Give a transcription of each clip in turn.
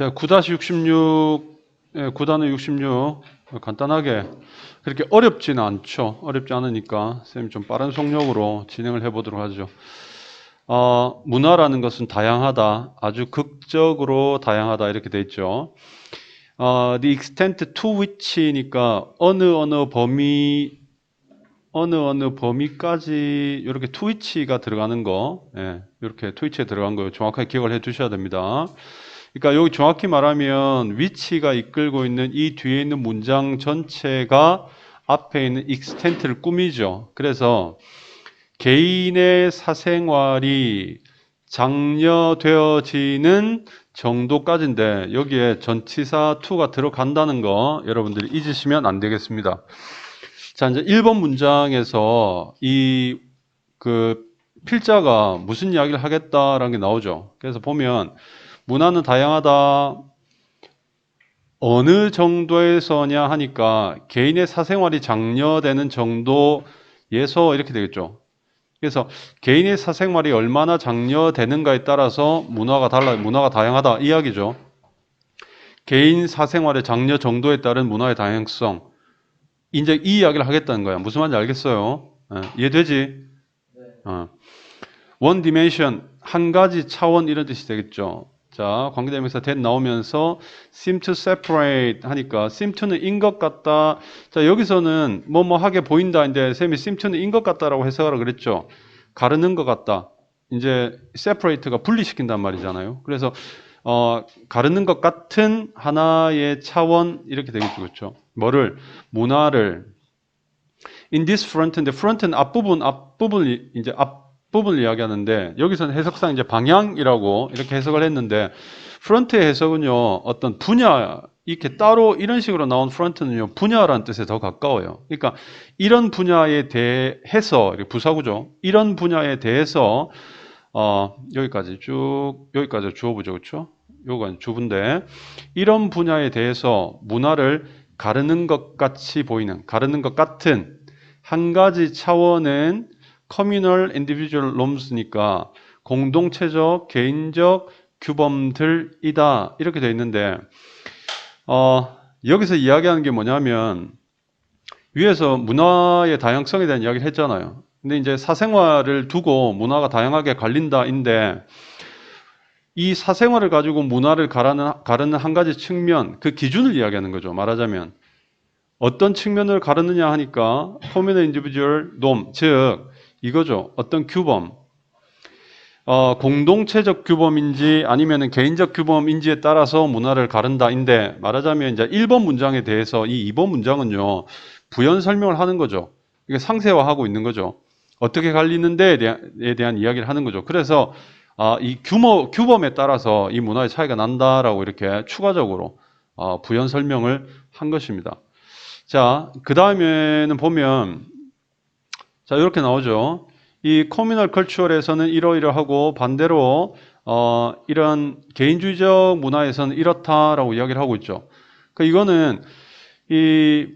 자, 9-66, 예, 9단의 66 간단하게 그렇게 어렵지는 않죠. 어렵지 않으니까 쌤이 좀 빠른 속력으로 진행을 해보도록 하죠. 어, 문화라는 것은 다양하다, 아주 극적으로 다양하다 이렇게 돼 있죠. 어, the extent to which니까 어느 어느 범위 어느 어느 범위까지 이렇게 to which가 들어가는 거, 예, 이렇게 to which에 들어간 거 정확하게 기억을 해 두셔야 됩니다. 그러니까 여기 정확히 말하면 위치가 이끌고 있는 이 뒤에 있는 문장 전체가 앞에 있는 extent를 꾸미죠. 그래서 개인의 사생활이 장려되어지는 정도까지인데 여기에 전치사 to가 들어간다는 거 여러분들이 잊으시면 안 되겠습니다. 자, 이제 1번 문장에서 이 그 필자가 무슨 이야기를 하겠다라는 게 나오죠. 그래서 보면 문화는 다양하다. 어느 정도에서냐 하니까 개인의 사생활이 장려되는 정도에서 이렇게 되겠죠. 그래서 개인의 사생활이 얼마나 장려되는가에 따라서 문화가 달라, 문화가 다양하다 이야기죠. 개인 사생활의 장려 정도에 따른 문화의 다양성. 이제 이 이야기를 하겠다는 거야. 무슨 말인지 알겠어요? 어, 이해되지? 어. 원 디멘션 한 가지 차원 이런 뜻이 되겠죠. 자, 관계대명사 that 나오면서 seem to separate 하니까 seem to는 인 것 같다. 자, 여기서는 뭐뭐 하게 보인다 인데 쌤이 seem to는 인 것 같다라고 해석하라 그랬죠. 가르는 것 같다. 이제 separate가 분리시킨단 말이잖아요. 그래서 어, 가르는 것 같은 하나의 차원 이렇게 되겠죠. 그렇죠? 뭐를 문화를 in this front인데 front는 앞부분 앞부분 이제 앞 부분을 이야기하는데 여기서는 해석상 이제 방향이라고 이렇게 해석을 했는데 프런트의 해석은요 어떤 분야 이렇게 따로 이런 식으로 나온 프런트는요 분야라는 뜻에 더 가까워요. 그러니까 이런 분야에 대해서 부사구죠. 이런 분야에 대해서 어, 여기까지 쭉 여기까지 주어보죠, 그렇죠? 요건 주부인데 이런 분야에 대해서 문화를 가르는 것 같이 보이는 가르는 것 같은 한 가지 차원은 communal individual norms니까 공동체적 개인적 규범들이다 이렇게 되어 있는데 어, 여기서 이야기하는 게 뭐냐면 위에서 문화의 다양성에 대한 이야기를 했잖아요. 근데 이제 사생활을 두고 문화가 다양하게 갈린다인데 이 사생활을 가지고 문화를 가르는, 가르는 한 가지 측면, 그 기준을 이야기하는 거죠. 말하자면 어떤 측면을 가르느냐 하니까 communal individual norm, 즉 이거죠. 어떤 규범, 어, 공동체적 규범인지 아니면 개인적 규범인지에 따라서 문화를 가른다인데 말하자면 이제 1번 문장에 대해서 이 2번 문장은요 부연 설명을 하는 거죠. 이게 상세화하고 있는 거죠. 어떻게 갈리는데에 대한, 대한 이야기를 하는 거죠. 그래서 아, 이 규모 규범에 따라서 이 문화의 차이가 난다라고 이렇게 추가적으로 어, 부연 설명을 한 것입니다. 자, 그 다음에는 보면 자 이렇게 나오죠. 이 커뮤널 컬처럴에서는 이러이러하고 반대로 어, 이런 개인주의적 문화에서는 이렇다라고 이야기를 하고 있죠. 그 이거는 이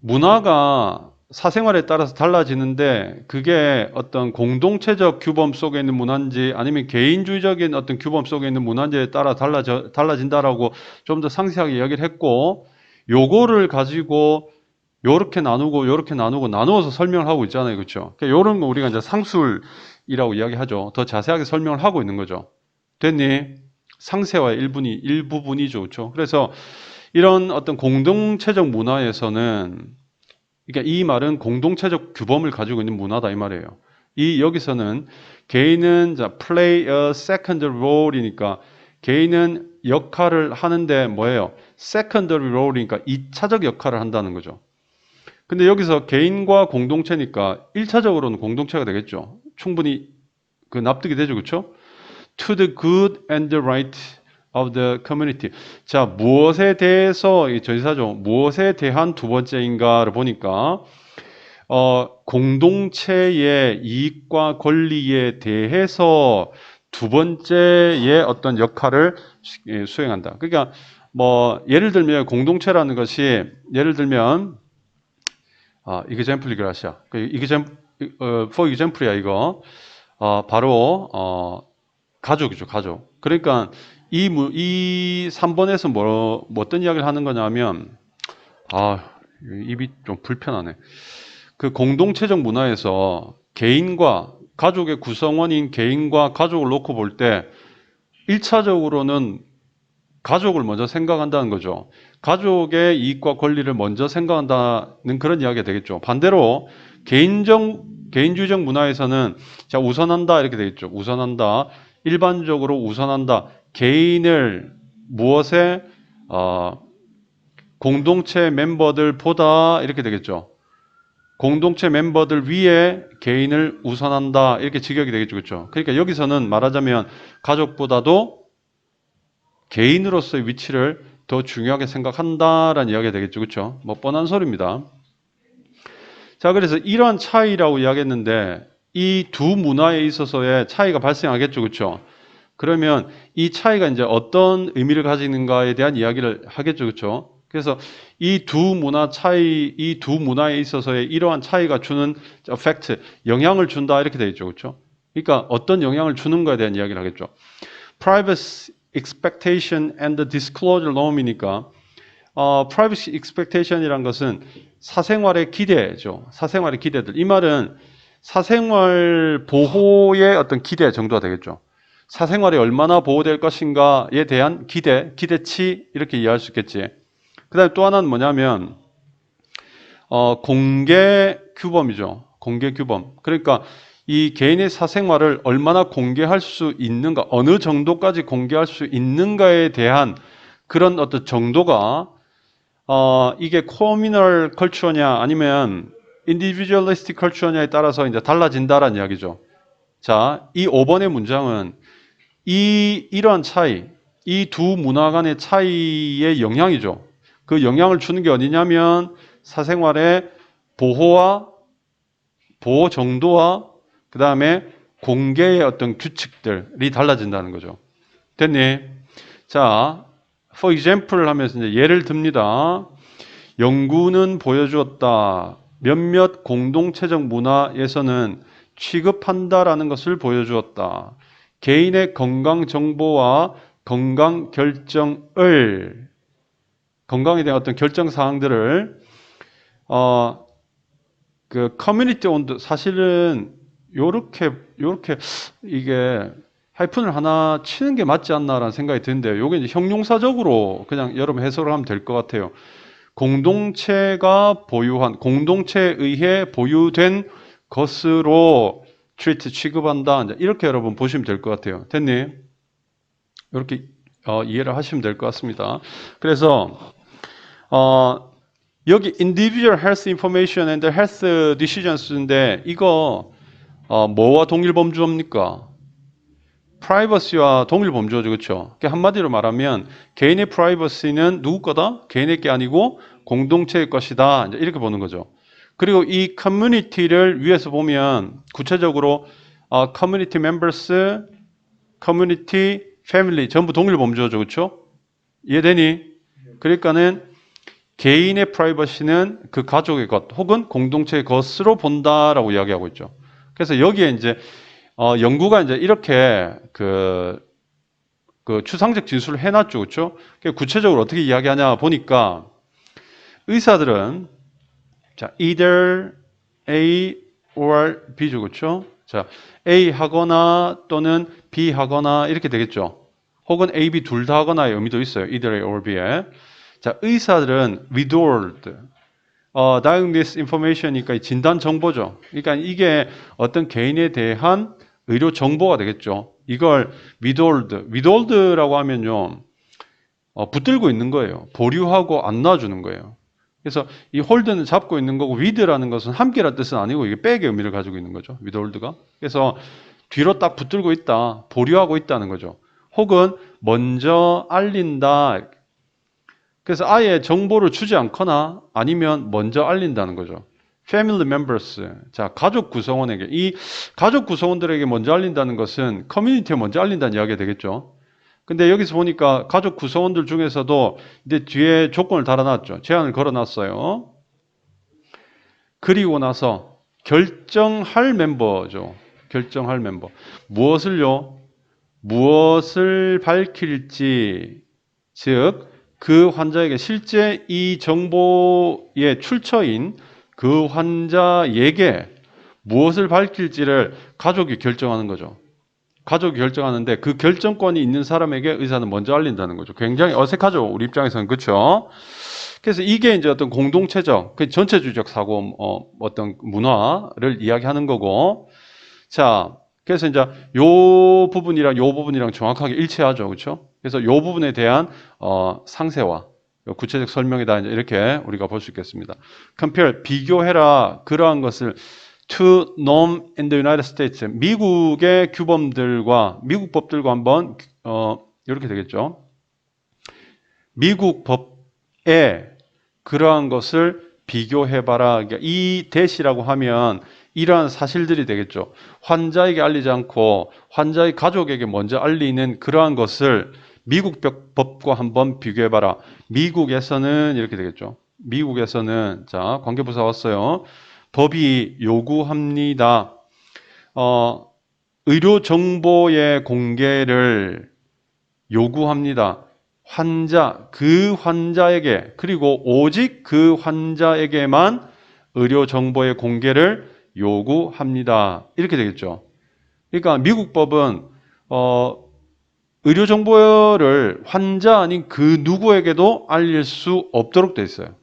문화가 사생활에 따라서 달라지는데 그게 어떤 공동체적 규범 속에 있는 문화인지 아니면 개인주의적인 어떤 규범 속에 있는 문화인지에 따라 달라져, 달라진다라고 좀 더 상세하게 이야기를 했고 요거를 가지고 요렇게 나누고 요렇게 나누고 나누어서 설명을 하고 있잖아요. 그렇죠? 그러니까 요런 거 우리가 이제 상술이라고 이야기하죠. 더 자세하게 설명을 하고 있는 거죠. 됐니? 상세화의 일분이 일부분이죠. 그렇죠? 그래서 이런 어떤 공동체적 문화에서는 그러니까 이 말은 공동체적 규범을 가지고 있는 문화다 이 말이에요. 이 여기서는 개인은 자 play a secondary role이니까 개인은 역할을 하는데 뭐예요? secondary role이니까 2차적 역할을 한다는 거죠. 근데 여기서 개인과 공동체니까 1차적으로는 공동체가 되겠죠. 충분히 그 납득이 되죠. 그렇죠? to the good and the right of the community. 자, 무엇에 대해서 이 전사죠. 무엇에 대한 두 번째인가를 보니까 어, 공동체의 이익과 권리에 대해서 두 번째의 어떤 역할을 수- 수행한다. 그러니까 뭐 예를 들면 공동체라는 것이 예를 들면 아, example 그라시아. 그 example 어, for example이야 이거. 어, 바로 어, 가족이죠, 가족. 그러니까 이, 무- 이 3번에서 뭐, 뭐 어떤 이야기를 하는 거냐면, 아, 입이 좀 불편하네. 그 공동체적 문화에서 개인과 가족의 구성원인 개인과 가족을 놓고 볼 때, 1차적으로는 가족을 먼저 생각한다는 거죠. 가족의 이익과 권리를 먼저 생각한다는 그런 이야기가 되겠죠. 반대로 개인적 개인주의적 문화에서는 자 우선한다 이렇게 되겠죠. 우선한다. 일반적으로 우선한다. 개인을 무엇에 어, 공동체 멤버들보다 이렇게 되겠죠. 공동체 멤버들 위에 개인을 우선한다 이렇게 직역이 되겠죠, 그렇죠? 그러니까 여기서는 말하자면 가족보다도 개인으로서의 위치를 더 중요하게 생각한다라는 이야기가 되겠죠, 그렇죠? 뭐 뻔한 소리입니다. 자, 그래서 이러한 차이라고 이야기했는데 이 두 문화에 있어서의 차이가 발생하겠죠, 그렇죠? 그러면 이 차이가 이제 어떤 의미를 가지는가에 대한 이야기를 하겠죠, 그렇죠? 그래서 이 두 문화 차이, 이 두 문화에 있어서의 이러한 차이가 주는 effect, 영향을 준다 이렇게 되겠죠, 그렇죠? 그러니까 어떤 영향을 주는가에 대한 이야기를 하겠죠. Expectation and disclosure norm이니까 어, privacy expectation이란 것은 사생활의 기대죠. 사생활의 기대들. 이 말은 사생활 보호의 어떤 기대 정도가 되겠죠. 사생활이 얼마나 보호될 것인가에 대한 기대, 기대치 이렇게 이해할 수 있겠지. 그 다음에 또 하나는 뭐냐면 어, 공개 규범이죠. 공개 규범. 그러니까 이 개인의 사생활을 얼마나 공개할 수 있는가, 어느 정도까지 공개할 수 있는가에 대한 그런 어떤 정도가 어, 이게 코미널 컬처냐 아니면 인디비주얼리스틱 컬처냐에 따라서 이제 달라진다라는 이야기죠. 자, 이 5번의 문장은 이 이러한 차이, 이 두 문화 간의 차이의 영향이죠. 그 영향을 주는 게 어디냐면 사생활의 보호와 보호 정도와 그 다음에 공개의 어떤 규칙들이 달라진다는 거죠. 됐니? 자, for example을 하면서 이제 예를 듭니다. 연구는 보여주었다. 몇몇 공동체적 문화에서는 취급한다라는 것을 보여주었다. 개인의 건강 정보와 건강 결정을 건강에 대한 어떤 결정 사항들을 어, 그 커뮤니티 온도 사실은 요렇게 요렇게 이게 하이픈을 하나 치는 게 맞지 않나라는 생각이 드는데요. 요게 이제 형용사적으로 그냥 여러분 해석을 하면 될 것 같아요. 공동체가 보유한 공동체에 의해 보유된 것으로 treat 취급한다. 이렇게 여러분 보시면 될 것 같아요. 됐니? 이렇게 어, 이해를 하시면 될 것 같습니다. 그래서 어, 여기 individual health information and health decisions인데 이거 어, 뭐와 동일 범주입니까? 프라이버시와 동일 범주죠, 그렇죠? 한마디로 말하면 개인의 프라이버시는 누구 거다? 개인의 게 아니고 공동체의 것이다. 이렇게 보는 거죠. 그리고 이 커뮤니티를 위에서 보면 구체적으로 어, 커뮤니티 멤버스, 커뮤니티, 패밀리 전부 동일 범주죠, 그렇죠? 이해되니? 그러니까는 개인의 프라이버시는 그 가족의 것 혹은 공동체의 것으로 본다라고 이야기하고 있죠. 그래서 여기에 이제 어, 연구가 이제 이렇게 그, 그 추상적 진술을 해놨죠, 그렇죠? 구체적으로 어떻게 이야기하냐 보니까 의사들은 자 either A or B죠, 그렇죠? 자 A 하거나 또는 B 하거나 이렇게 되겠죠. 혹은 A, B 둘 다 하거나의 의미도 있어요. either A or B에. 자 의사들은 withhold 어, diagnosis information이니까 진단 정보죠. 그러니까 이게 어떤 개인에 대한 의료 정보가 되겠죠. 이걸 withhold, withhold라고 하면요, 어, 붙들고 있는 거예요. 보류하고 안 놔주는 거예요. 그래서 이 hold는 잡고 있는 거고 with라는 것은 함께란 뜻은 아니고 이게 백의 의미를 가지고 있는 거죠. withhold가. 그래서 뒤로 딱 붙들고 있다, 보류하고 있다는 거죠. 혹은 먼저 알린다. 그래서 아예 정보를 주지 않거나 아니면 먼저 알린다는 거죠. Family members. 자, 가족 구성원에게. 이 가족 구성원들에게 먼저 알린다는 것은 커뮤니티에 먼저 알린다는 이야기가 되겠죠. 근데 여기서 보니까 가족 구성원들 중에서도 이제 뒤에 조건을 달아놨죠. 제한을 걸어놨어요. 그리고 나서 결정할 멤버죠. 결정할 멤버. 무엇을요? 무엇을 밝힐지 즉 그 환자에게 실제 이 정보의 출처인 그 환자에게 무엇을 밝힐지를 가족이 결정하는 거죠. 가족이 결정하는데 그 결정권이 있는 사람에게 의사는 먼저 알린다는 거죠. 굉장히 어색하죠. 우리 입장에서는 그렇죠. 그래서 이게 이제 어떤 공동체적, 그 전체주의적 사고, 어, 어떤 문화를 이야기하는 거고, 자, 그래서 이제 요 부분이랑 요 부분이랑 정확하게 일치하죠, 그렇죠? 그래서 요 부분에 대한 어, 상세와 요 구체적 설명이다 이렇게 우리가 볼 수 있겠습니다. compare 비교해라 그러한 것을 to norm in the United States 미국의 규범들과 미국 법들과 한번 어, 이렇게 되겠죠. 미국 법에 그러한 것을 비교해봐라. 그러니까 이 대시라고 하면 이러한 사실들이 되겠죠. 환자에게 알리지 않고 환자의 가족에게 먼저 알리는 그러한 것을 미국 법- 법과 한번 비교해봐라. 미국에서는 이렇게 되겠죠. 미국에서는 자 관계부사 왔어요. 법이 요구합니다. 어, 의료 정보의 공개를 요구합니다. 환자, 그 환자에게, 그리고 오직 그 환자에게만 의료 정보의 공개를 요구합니다. 이렇게 되겠죠. 그러니까 미국 법은, 어, 의료 정보를 환자 아닌 그 누구에게도 알릴 수 없도록 돼 있어요.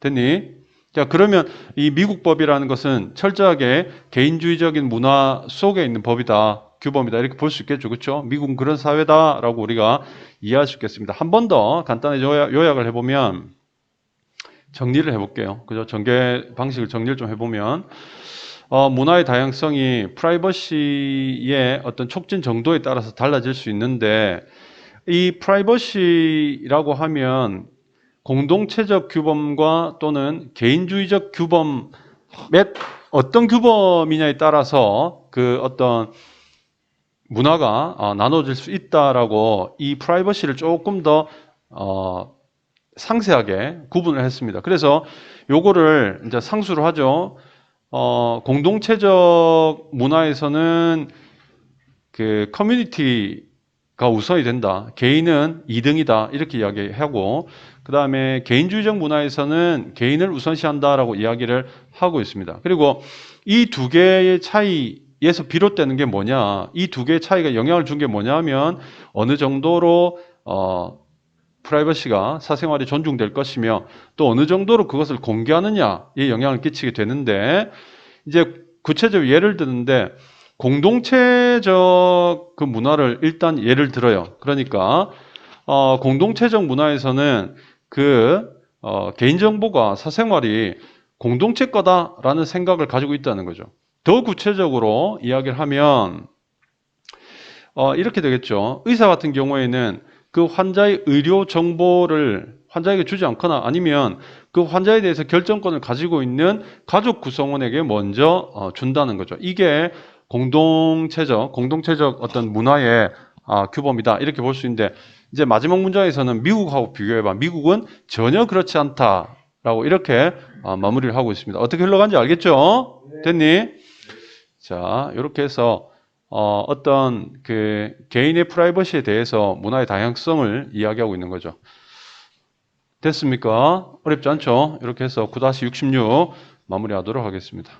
됐니? 자, 그러면 이 미국 법이라는 것은 철저하게 개인주의적인 문화 속에 있는 법이다. 규범이다. 이렇게 볼 수 있겠죠. 그렇죠? 미국은 그런 사회다라고 우리가 이해할 수 있겠습니다. 한 번 더 간단히 요약, 요약을 해보면 정리를 해볼게요. 그죠? 전개 방식을 정리를 좀 해보면 어, 문화의 다양성이 프라이버시의 어떤 촉진 정도에 따라서 달라질 수 있는데 이 프라이버시라고 하면 공동체적 규범과 또는 개인주의적 규범의 어떤 규범이냐에 따라서 그 어떤 문화가 어, 나눠질 수 있다라고 이 프라이버시를 조금 더 어, 상세하게 구분을 했습니다. 그래서 요거를 이제 상수로 하죠. 어, 공동체적 문화에서는 그 커뮤니티가 우선이 된다. 개인은 2등이다. 이렇게 이야기하고 그 다음에 개인주의적 문화에서는 개인을 우선시한다라고 이야기를 하고 있습니다. 그리고 이 두 개의 차이에서 비롯되는 게 뭐냐? 이 두 개의 차이가 영향을 준 게 뭐냐면 어느 정도로 어, 프라이버시가 사생활이 존중될 것이며 또 어느 정도로 그것을 공개하느냐에 영향을 끼치게 되는데 이제 구체적 예를 드는데 공동체적 그 문화를 일단 예를 들어요. 그러니까 어, 공동체적 문화에서는 그 어, 개인정보가 사생활이 공동체 거다라는 생각을 가지고 있다는 거죠. 더 구체적으로 이야기를 하면 어, 이렇게 되겠죠. 의사 같은 경우에는 그 환자의 의료 정보를 환자에게 주지 않거나 아니면 그 환자에 대해서 결정권을 가지고 있는 가족 구성원에게 먼저 어, 준다는 거죠. 이게 공동체적, 공동체적 어떤 문화의 아, 규범이다. 이렇게 볼 수 있는데 이제 마지막 문장에서는 미국하고 비교해봐. 미국은 전혀 그렇지 않다라고 이렇게 아, 마무리를 하고 있습니다. 어떻게 흘러간지 알겠죠? 됐니? 자, 이렇게 해서 어, 어떤 그 개인의 프라이버시에 대해서 문화의 다양성을 이야기하고 있는 거죠. 됐습니까? 어렵지 않죠? 이렇게 해서 9-66 마무리하도록 하겠습니다.